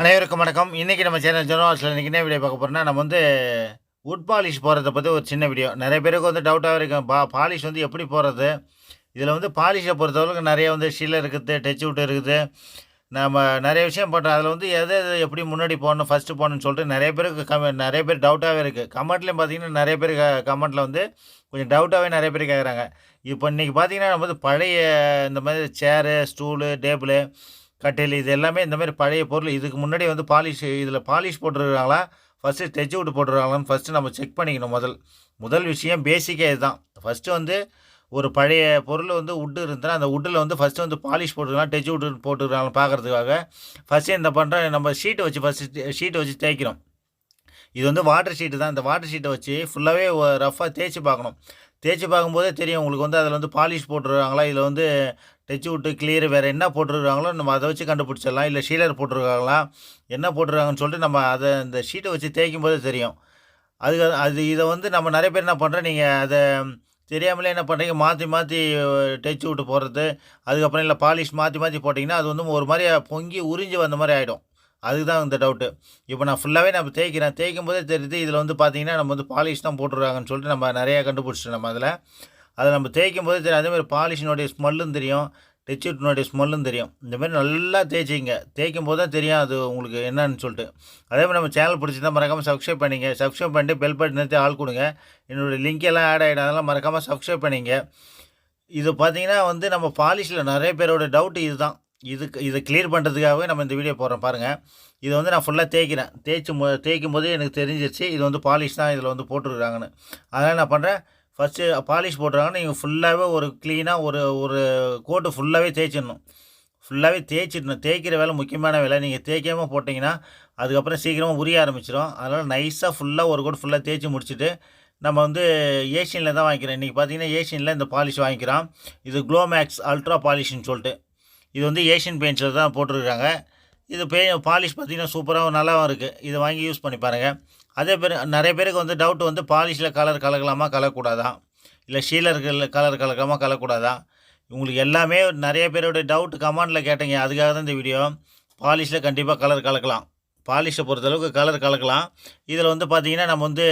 அனைவருக்கும் வணக்கம். இன்றைக்கி நம்ம சேனல் ஜெனவாஸில் இன்றைக்கி என்ன வீடியோ பார்க்க போகிறோம்னா நம்ம வந்து உட் பாலிஷ் போகிறத பற்றி ஒரு சின்ன வீடியோ. நிறைய பேருக்கு வந்து டவுட்டாக இருக்கும். பா பாலிஷ் வந்து எப்படி போகிறது இதில் வந்து பாலிஷை பொறுத்தவரைக்கும் நிறைய வந்து ஷீலர் இருக்குது டச் விட்டு இருக்குது. நம்ம நிறைய விஷயம் பண்ணுறோம் அதில் வந்து எது எது எப்படி முன்னாடி போகணும் ஃபஸ்ட்டு போகணும்னு சொல்லிட்டு நிறைய பேருக்கு கம நிறைய பேர் டவுட்டாகவே இருக்குது கமெண்ட்லேயும் பார்த்தீங்கன்னா நிறைய பேர் கமெண்ட்டில் வந்து கொஞ்சம் டவுட்டாகவே நிறைய பேர் கேட்குறாங்க இப்போ இன்றைக்கி பார்த்தீங்கன்னா நம்ம வந்து பழைய இந்த மாதிரி சேரு ஸ்டூலு டேபிளு கட்டில் இது எல்லாமே இந்த மாதிரி பழைய பொருள். இதுக்கு முன்னாடி வந்து பாலிஷ் இதில் பாலிஷ் போட்டுருக்காங்களா? ஃபஸ்ட்டு டச் விட்டு போட்டுருக்காங்களான்னு ஃபஸ்ட்டு நம்ம செக் பண்ணிக்கணும் முதல். முதல் விஷயம் பேசிக்கே இதுதான். ஃபஸ்ட்டு வந்து ஒரு பழைய பொருள் வந்து உட்டு இருந்தால் அந்த உட்டில் வந்து ஃபஸ்ட்டு வந்து பாலிஷ் போட்டுருக்கலாம் டச் விட்டு போட்டுருக்காங்க பார்க்குறதுக்காக ஃபஸ்ட்டு இந்த பண்ணுற நம்ம ஷீட்டை வச்சு ஃபஸ்ட்டு ஷீட்டை வச்சு தேய்க்கிறோம். இது வந்து வாட்டர் ஷீட்டு தான். இந்த வாட்டர் ஷீட்டை வச்சு ஃபுல்லாகவே ரஃப்பாக தேய்ச்சி பார்க்கணும். தேய்ச்சி பார்க்கும்போதே தெரியும் உங்களுக்கு வந்து அதில் வந்து பாலிஷ் போட்டுருக்காங்களா? இதில் வந்து டச்சு விட்டு கிளியர் வேறு என்ன போட்டிருக்காங்களோ நம்ம அதை வச்சு கண்டுபிடிச்சிடலாம். இல்லை ஷீலர் போட்டிருக்காங்களா என்ன போட்டிருக்காங்கன்னு சொல்லிட்டு நம்ம அதை இந்த ஷீட்டை வச்சு தேய்க்கும் போதே தெரியும். அதுக்கு அது இதை வந்து நம்ம நிறைய பேர் என்ன பண்ணுறோம் நீங்கள் அதை தெரியாமலே என்ன பண்ணுறீங்க மாற்றி மாற்றி டச்சு விட்டு போடுறது அதுக்கப்புறம் இல்லை பாலிஷ் மாற்றி மாற்றி போட்டிங்கன்னா அது வந்து ஒரு மாதிரி பொங்கி உறிஞ்சி வந்த மாதிரி ஆகிடும் அதுக்கு தான் இந்த டவுட்டு இப்போ நான் ஃபுல்லாகவே நம்ம தேய்க்கிறேன். தேய்க்கும் போதே தெரியுது இதில் வந்து பார்த்தீங்கன்னா நம்ம வந்து பாலிஷ் தான் போட்டுருக்காங்கன்னு சொல்லிட்டு நம்ம நிறையா கண்டுபிடிச்சிட்டோம் நம்ம அதில். அதை நம்ம தேய்க்கும் போது தெரியும் அதேமாதிரி பாலிஷினுடைய ஸ்மெல்லும் தெரியும். டெச்சுட்டினுடைய ஸ்மெல்லும் தெரியும். இந்த மாதிரி நல்லா தேய்ச்சிங்க தேய்க்கும் போது தான் தெரியும் அது உங்களுக்கு என்னன்னு சொல்லிட்டு. அதே மாதிரி நம்ம சேனல் பிடிச்சிருந்தால் மறக்காமல் சப்ஸ்கிரைப் பண்ணிங்க. சப்ஸ்கிரைப் பண்ணிட்டு பெல் பட்டன் நிறுத்தி ஆள் கொடுங்க. என்னுடைய லிங்க் எல்லாம் ஆட் ஆகிடும் அதெல்லாம் மறக்காமல் சப்ஸ்கிரைப் பண்ணிங்க. இது பார்த்திங்கன்னா வந்து நம்ம பாலிஷில் நிறைய பேரோட டவுட் இதுதான். இதுக்கு இதை கிளியர் பண்ணுறதுக்காகவே நம்ம இந்த வீடியோ போடுறோம். பாருங்கள் இதை வந்து நான் ஃபுல்லாக தேய்க்கிறேன். தேய்ச்சும் தேய்க்கும் போதே எனக்கு தெரிஞ்சிருச்சு. இது வந்து பாலிஷ் தான் இதில் வந்து போட்டுருக்குறாங்கன்னு அதனால் நான் பண்ணுறேன் ஃபஸ்ட்டு பாலிஷ் போட்டுறாங்கன்னா நீங்கள் ஃபுல்லாகவே ஒரு க்ளீனாக ஒரு ஒரு கோட்டு ஃபுல்லாகவே தேய்ச்சிடணும். ஃபுல்லாகவே தேய்ச்சிடணும். தேய்க்கிற வேலை முக்கியமான வேலை. நீங்கள் தேய்க்காமல் போட்டிங்கன்னா அதுக்கப்புறம் சீக்கிரமாக உரிய ஆரம்பிச்சிடும். அதனால் நைஸாக ஃபுல்லாக ஒரு கோட் ஃபுல்லாக தேய்ச்சி முடிச்சுட்டு நம்ம வந்து ஏஷியனில் தான் வாங்கிக்கிறோம். இன்றைக்கி பார்த்தீங்கன்னா ஏஷியனில் இந்த பாலிஷ் வாங்கிக்கிறோம் இது க்ளோமேக்ஸ் அல்ட்ரா பாலிஷ்னு சொல்லிட்டு. இது வந்து ஏஷியன் பெயிண்ட்ஸில் தான் போட்டிருக்காங்க. இது பே பாலிஷ் பார்த்திங்கன்னா சூப்பராகவும் நல்லாவும் இருக்குது இதை வாங்கி யூஸ் பண்ணி பாருங்கள் அதே பேர் நிறைய பேருக்கு வந்து டவுட் வந்து பாலிஷில் கலர் கலக்கலாமா கலக்கூடாதா இல்லை ஷீலர்கள் கலர் கலக்கலாமா கலக்கூடாதா உங்களுக்கு எல்லாமே நிறைய பேரோட டவுட் கமெண்டில் கேட்டீங்க. அதுக்காக தான் இந்த வீடியோ பாலிஷில் கண்டிப்பாக கலர் கலக்கலாம். பாலிஷை பொறுத்தளவுக்கு கலர் கலக்கலாம். இதில் வந்து பார்த்திங்கன்னா நம்ம வந்து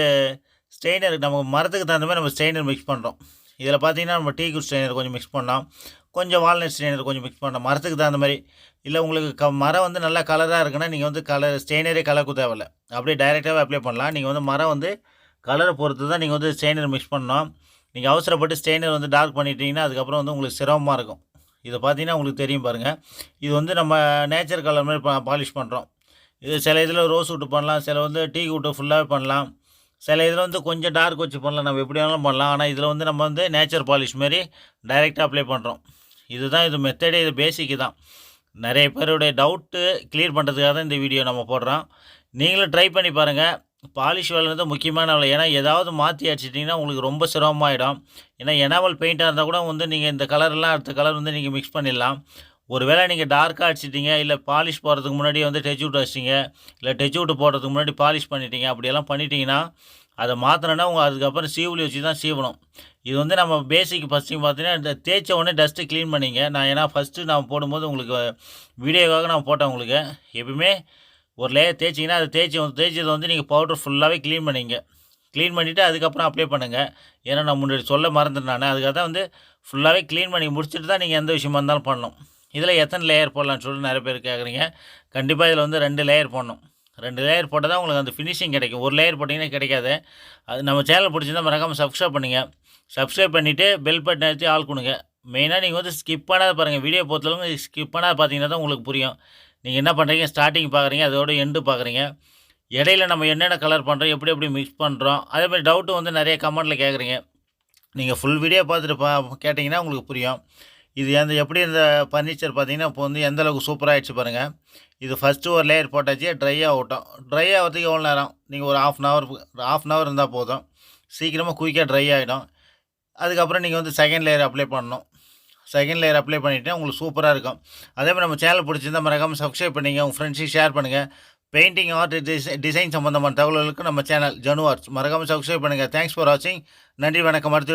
ஸ்ட்ரெயினர் நம்ம மரத்துக்கு தகுந்த மாதிரி நம்ம ஸ்ட்ரெயினர் மிக்ஸ் பண்ணுறோம் இதில் பார்த்தீங்கன்னா நம்ம டீ குட் ஸ்ட்ரெயினர் கொஞ்சம் மிக்ஸ் பண்ணோம் கொஞ்சம் வால்நட் ஸ்ட்ரெயினர் கொஞ்சம் மிக்ஸ் பண்ணோம் மரத்துக்கு தகுந்த மாதிரி. இல்லை உங்களுக்கு க மரம் வந்து நல்லா கலராக இருக்குன்னா நீங்கள் வந்து கலர் ஸ்டெயினரே கலக்கு தேவையில்ல. அப்படியே டைரெக்டாகவே அப்ளை பண்ணலாம். நீங்கள் வந்து மரம் வந்து கலரை பொறுத்து தான் நீங்கள் வந்து ஸ்ட்ரெயினர் மிக்ஸ் பண்ணணும். நீங்கள் அவசரப்பட்டு ஸ்ட்ரெயினர் வந்து டார்க் பண்ணிட்டீங்கன்னா அதுக்கப்புறம் வந்து உங்களுக்கு சிரமமாக இருக்கும். இதை பார்த்தீங்கன்னா உங்களுக்கு தெரியும் பாருங்கள் இது வந்து நம்ம நேச்சர் கலர் மாதிரி பாலிஷ் பண்ணுறோம் இது சில இதில் ரோஸ் விட்டு பண்ணலாம். சில வந்து டீ விட்டு ஃபுல்லாகவே பண்ணலாம். சில இதில் வந்து கொஞ்சம் டார்க் வச்சு பண்ணலாம். நம்ம எப்படி வேணாலும் பண்ணலாம். ஆனால் இதில் வந்து நம்ம வந்து நேச்சர் பாலிஷ் மாதிரி டைரெக்டாக அப்ளை பண்ணுறோம் இதுதான் இது மெத்தடே இது பேசிக்கு தான். நிறைய பேருடைய டவுட்டு கிளியர் பண்ணுறதுக்காக தான் இந்த வீடியோ நம்ம போடுறோம். நீங்களும் ட்ரை பண்ணி பாருங்கள் பாலிஷ் வேலை முக்கியமான வேலை. ஏன்னா ஏதாவது மாற்றி அடிச்சிட்டிங்கன்னா உங்களுக்கு ரொம்ப சிரமமாயிடும். ஏன்னா எனாவல் பெயிண்ட்டாக இருந்தால் கூட வந்து நீங்கள் இந்த கலரெலாம் அடுத்த கலர் வந்து நீங்கள் மிக்ஸ் பண்ணிடலாம். ஒரு வேளை நீங்கள் டார்க்காக அடிச்சிட்டிங்க இல்லை பாலிஷ் போடுறதுக்கு முன்னாடி வந்து டச் விட்டு வச்சிட்டிங்க இல்லை டச் விட்டு போடுறதுக்கு முன்னாடி பாலிஷ் பண்ணிட்டீங்க அப்படியெல்லாம் பண்ணிட்டீங்கன்னா அதை மாற்றினா உங்கள் அதுக்கப்புறம் சீவுலி வச்சு தான் சீவணும். இது வந்து நம்ம பேசிக் ஃபஸ்ட்டு பார்த்தீங்கன்னா இந்த தேய்ச்ச உடனே டஸ்ட்டு க்ளீன் பண்ணிங்க. நான் ஏன்னா ஃபஸ்ட்டு நான் போடும்போது உங்களுக்கு வீடியோக்காக நான் போட்டேன் உங்களுக்கு. எப்பவுமே ஒரு லேயர் தேய்ச்சிங்கன்னா அது தேய்ச்சி வந்து தேய்ச்சது வந்து நீங்கள் பவுடர் ஃபுல்லாகவே க்ளீன் பண்ணிங்க. க்ளீன் பண்ணிவிட்டு அதுக்கப்புறம் அப்ளை பண்ணுங்கள் ஏன்னா நான் முன்னாடி சொல்ல மறந்துட்டேன் நான். அதுக்காக தான் வந்து ஃபுல்லாகவே க்ளீன் பண்ணி முடிச்சுட்டு தான் நீங்கள் எந்த விஷயமா இருந்தாலும் பண்ணணும். இதில் எத்தனை லேயர் போடலான்னு சொல்லிட்டு நிறைய பேர் கேட்குறீங்க கண்டிப்பாக இதில் வந்து ரெண்டு லேயர் போடணும். ரெண்டு லேயர் போட்டால் தான் உங்களுக்கு அந்த ஃபினிஷிங் கிடைக்கும். ஒரு லேயர் போட்டிங்கன்னா கிடைக்காது. அது நம்ம சேனல் பிடிச்சிருந்தா மறக்காமல் சப்ஸ்கிரைப் பண்ணுங்கள் சப்ஸ்கிரைப் பண்ணிவிட்டு பெல் பட்டன் எடுத்து ஆள் கொடுங்க. மெயினாக நீங்கள் வந்து ஸ்கிப் பண்ணாத பாருங்கள் வீடியோ பொறுத்தளவுக்கு ஸ்கிப் பண்ணாத பார்த்தீங்கன்னா தான் உங்களுக்கு புரியும். நீங்கள் என்ன பண்ணுறீங்க ஸ்டார்டிங் பார்க்குறீங்க அதோட எண்டு பார்க்குறீங்க இடையில நம்ம என்னென்ன கலர் பண்ணுறோம் எப்படி எப்படி மிக்ஸ் பண்ணுறோம் அதே மாதிரி டவுட்டு வந்து நிறைய கமெண்ட்டில் கேட்குறீங்க நீங்கள் ஃபுல் வீடியோ பார்த்துட்டு பா கேட்டிங்கன்னா உங்களுக்கு புரியும். இது எந்த எப்படி இந்த ஃபர்னிச்சர் பார்த்தீங்கன்னா இப்போ வந்து எந்தளவுக்கு சூப்பராக ஆகிடுச்சு பாருங்கள் இது ஃபஸ்ட்டு ஒரு லேயர் போட்டாச்சு ட்ரை ஆகட்டும் ட்ரை ஆகிறதுக்கு எவ்வளோ நேரம்? நீங்கள் ஒரு half an hour half an hour இருந்தால் போதும். சீக்கிரமாக குயிக்காக ட்ரை ஆகிடும் அதுக்கப்புறம் நீங்கள் வந்து செகண்ட் லேயர் அப்ளை பண்ணணும். செகண்ட் லேயர் அப்ளை பண்ணிவிட்டு உங்களுக்கு சூப்பராக இருக்கும். அதே மாதிரி நம்ம சேனல் பிடிச்சிருந்தா மறக்காமல் சப்ஸ்கிரைப் பண்ணிங்க. உங்கள் ஃப்ரெண்ட்ஸுக்கு ஷேர் பண்ணுங்கள் பெயிண்டிங் ஆர்ட் டிசை டிசைன் சம்மந்தமான தகவல்களுக்கு நம்ம சேனல் ஜனு ஆர்ட்ஸ் மறக்காமல் சப்ஸ்கிரைப் பண்ணுங்கள் தேங்க்ஸ் ஃபார் வாட்சிங் நன்றி வணக்கம். அடுத்து